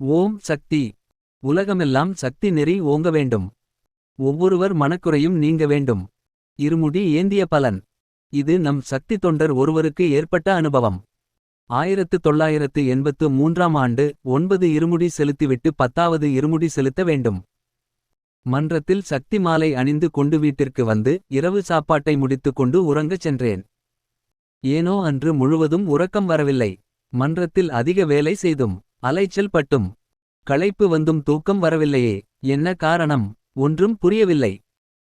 ஓம் சக்தி. உலகமெல்லாம் சக்தி நெறி ஓங்க வேண்டும். ஒவ்வொருவர் மனக்குறையும் நீங்க வேண்டும். இருமுடி ஏந்திய பலன். இது நம் சக்தி தொண்டர் ஒருவருக்கு ஏற்பட்ட அனுபவம். ஆயிரத்து தொள்ளாயிரத்து எண்பத்து மூன்றாம் ஆண்டு ஒன்பது இருமுடி செலுத்திவிட்டு பத்தாவது இருமுடி செலுத்த வேண்டும். மன்றத்தில் சக்தி மாலை அணிந்து கொண்டு வீட்டிற்கு வந்து இரவு சாப்பாட்டை முடித்துக் கொண்டு உறங்கச் சென்றேன். ஏனோ அன்று முழுவதும் உறக்கம் வரவில்லை. மன்றத்தில் அதிக வேலை செய்தும் அலைச்சல் பட்டும். களைப்பு வந்தும் தூக்கம் வரவில்லையே என்ன காரணம்? ஒன்றும் புரியவில்லை.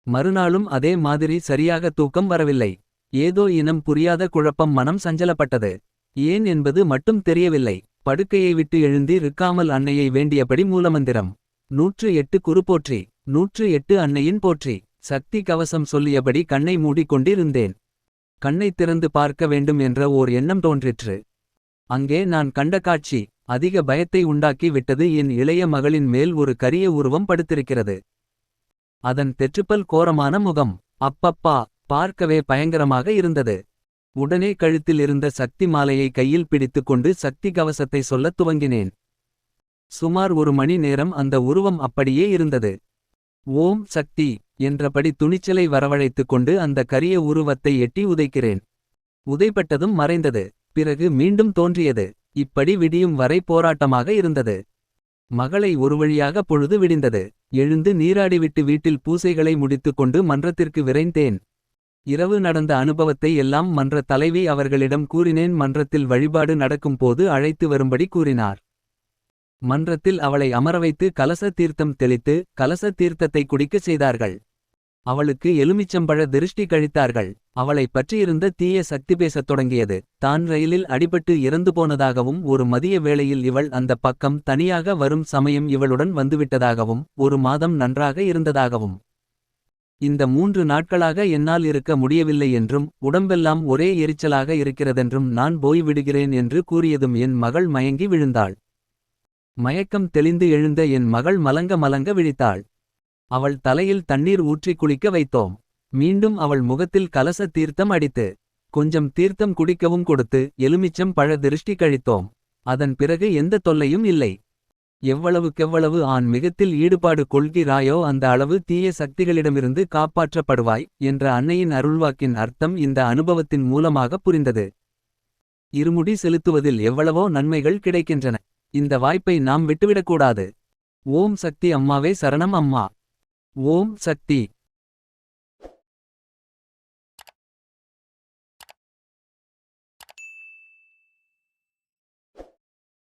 மறுநாளும் அதே மாதிரி சரியாக தூக்கம் வரவில்லை. ஏதோ இனம் புரியாத குழப்பம் மனம் சஞ்சலப்பட்டது. ஏன் என்பது மட்டும் தெரியவில்லை. படுக்கையை விட்டு எழுந்தி இருக்காமல் அன்னையை வேண்டியபடி மூலமந்திரம். நூற்று எட்டு குறுப்போற்றி நூற்று எட்டு அன்னையின் போற்றி. சக்தி கவசம் சொல்லியபடி கண்ணை மூடிக்கொண்டிருந்தேன். கண்ணை திறந்து பார்க்க வேண்டும் என்ற ஓர் எண்ணம் தோன்றிற்று. அங்கே நான் கண்ட காட்சி அதிக பயத்தை உண்டாக்கி விட்டது. என் இளைய மகளின் மேல் ஒரு கரிய உருவம் படுத்திருக்கிறது. அதன் தெற்றுப்பல் கோரமான முகம். அப்பப்பா பார்க்கவே பயங்கரமாக இருந்தது. உடனே கழுத்தில் இருந்த சக்தி மாலையை கையில் பிடித்துக்கொண்டு சக்தி கவசத்தை சொல்லத் துவங்கினேன். சுமார் ஒரு மணி நேரம் அந்த உருவம் அப்படியே இருந்தது. ஓம் சக்தி என்றபடி துணிச்சலை வரவழைத்துக் கொண்டு அந்த கரிய உருவத்தை எட்டி உதைக்கிறேன். உதைப்பட்டதும் மறைந்தது. பிறகு மீண்டும் தோன்றியது. இப்படி விடியும் வரை போராட்டமாக இருந்தது. மகளை ஒருவழியாக பொழுது விடிந்தது. எழுந்து நீராடிவிட்டு வீட்டில் பூசைகளை முடித்துக்கொண்டு மன்றத்திற்கு விரைந்தேன். இரவு நடந்த அனுபவத்தை எல்லாம் மன்ற தலைவி அவர்களிடம் கூறினேன். மன்றத்தில் வழிபாடு நடக்கும் போது அழைத்து வரும்படி கூறினார். மன்றத்தில் அவளை அமரவைத்து கலச தீர்த்தம் தெளித்து கலச தீர்த்தத்தை குடிக்கச் செய்தார்கள். அவளுக்கு எலுமிச்சம்பழ திருஷ்டி கழித்தார்கள். அவளை பற்றியிருந்த தீய சக்தி பேசத் தொடங்கியது. தான் ரயிலில் அடிபட்டு இறந்து போனதாகவும் ஒரு மதிய வேளையில் இவள் அந்த பக்கம் தனியாக வரும் சமயம் இவளுடன் வந்துவிட்டதாகவும் ஒரு மாதம் நன்றாக இருந்ததாகவும். இந்த மூன்று நாட்களாக என்னால் இருக்க முடியவில்லை என்றும் உடம்பெல்லாம் ஒரே எரிச்சலாக இருக்கிறதென்றும் நான் போய்விடுகிறேன் என்று கூறியதும் என் மகள் மயங்கி விழுந்தாள். மயக்கம் தெளிந்து எழுந்த என் மகள் மலங்க மலங்க விழித்தாள். அவள் தலையில் தண்ணீர் ஊற்றி குளிக்க வைத்தோம். மீண்டும் அவள் முகத்தில் கலச தீர்த்தம் அடித்து கொஞ்சம் தீர்த்தம் குடிக்கவும் கொடுத்து எலுமிச்சம் பழ திருஷ்டி கழித்தோம். அதன் பிறகு எந்த தொல்லையும் இல்லை. எவ்வளவுக்கெவ்வளவு ஆண் மிகத்தில் ஈடுபாடு கொள்கிறாயோ அந்த அளவு தீய சக்திகளிடமிருந்து காப்பாற்றப்படுவாய் என்ற அன்னையின் அருள்வாக்கின் அர்த்தம் இந்த அனுபவத்தின் மூலமாக புரிந்தது. இருமுடி செலுத்துவதில் எவ்வளவோ நன்மைகள் கிடைக்கின்றன. இந்த வாய்ப்பை நாம் விட்டுவிடக்கூடாது. ஓம் சக்தி அம்மாவே சரணம் அம்மா. ஓம் சக்தி.